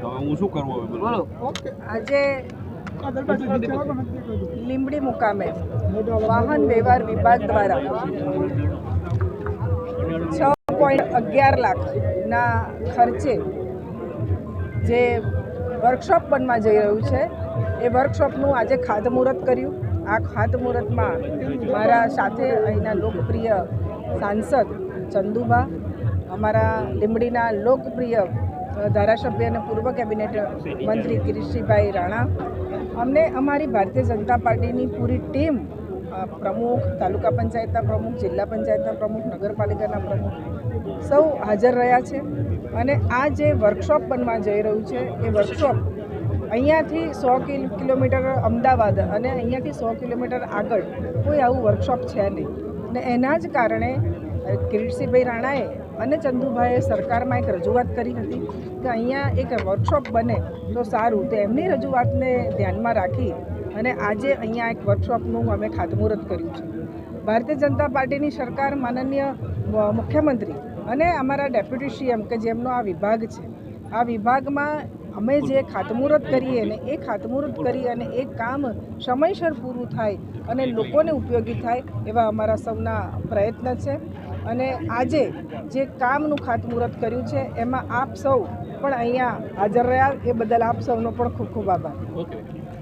તો હું શું કરવું હવે બોલો? આજે લીંબડી મુકામે વાહન વ્યવહાર વિભાગ દ્વારા છ પોઈન્ટ અગિયાર લાખના ખર્ચે જે વર્કશોપ બનવા જઈ રહ્યું છે એ વર્કશોપનું આજે ખાતમુહૂર્ત કર્યું. આ ખાતમુહૂર્તમાં મારા સાથે અહીંના લોકપ્રિય સાંસદ ચંદુબા અમારા લીંબડીના લોકપ્રિય ધારાસભ્ય અને પૂર્વ કેબિનેટ મંત્રી કિરીશભાઈ રાણા. અમને અમારી ભારતીય જનતા પાર્ટીની પૂરી ટીમ પ્રમુખ, તાલુકા પંચાયતના પ્રમુખ, જિલ્લા પંચાયતના પ્રમુખ, નગરપાલિકાના પ્રમુખ, સૌ હાજર રહ્યા છે. અને આ જે વર્કશોપ બનવા જઈ રહ્યું છે, એ વર્કશોપ અહીંયાથી સો કિલોમીટર અમદાવાદ અને અહીંયાથી સો કિલોમીટર આગળ કોઈ આવું વર્કશોપ છે નહીં. ને એના જ કારણે કિરીટસિંહભાઈ રાણાએ અને ચંદુભાઈએ સરકારમાં એક રજૂઆત કરી હતી કે અહીંયા એક વર્કશોપ બને તો સારું. તો એમની રજૂઆતને ધ્યાનમાં રાખી અને આજે અહીંયા એક વર્કશોપનું અમે ખાતમુહૂર્ત કર્યું છે. ભારતીય જનતા પાર્ટીની સરકાર માનનીય મુખ્યમંત્રી અને અમારા ડેપ્યુટી સીએમ કે જેમનો આ વિભાગ છે, આ વિભાગમાં અમે જે ખાતમુહૂર્ત કરીએ ને એ ખાતમુહૂર્ત કરી અને એ કામ સમયસર પૂરું થાય અને લોકોને ઉપયોગી થાય એવા અમારા સૌના પ્રયત્ન છે. અને આજે જે કામનું ખાતમુહૂર્ત કર્યું છે, એમાં આપ સૌ પણ અહીંયા હાજર રહ્યા. એ બદલ આપ સૌનો પણ ખૂબ ખૂબ આભાર.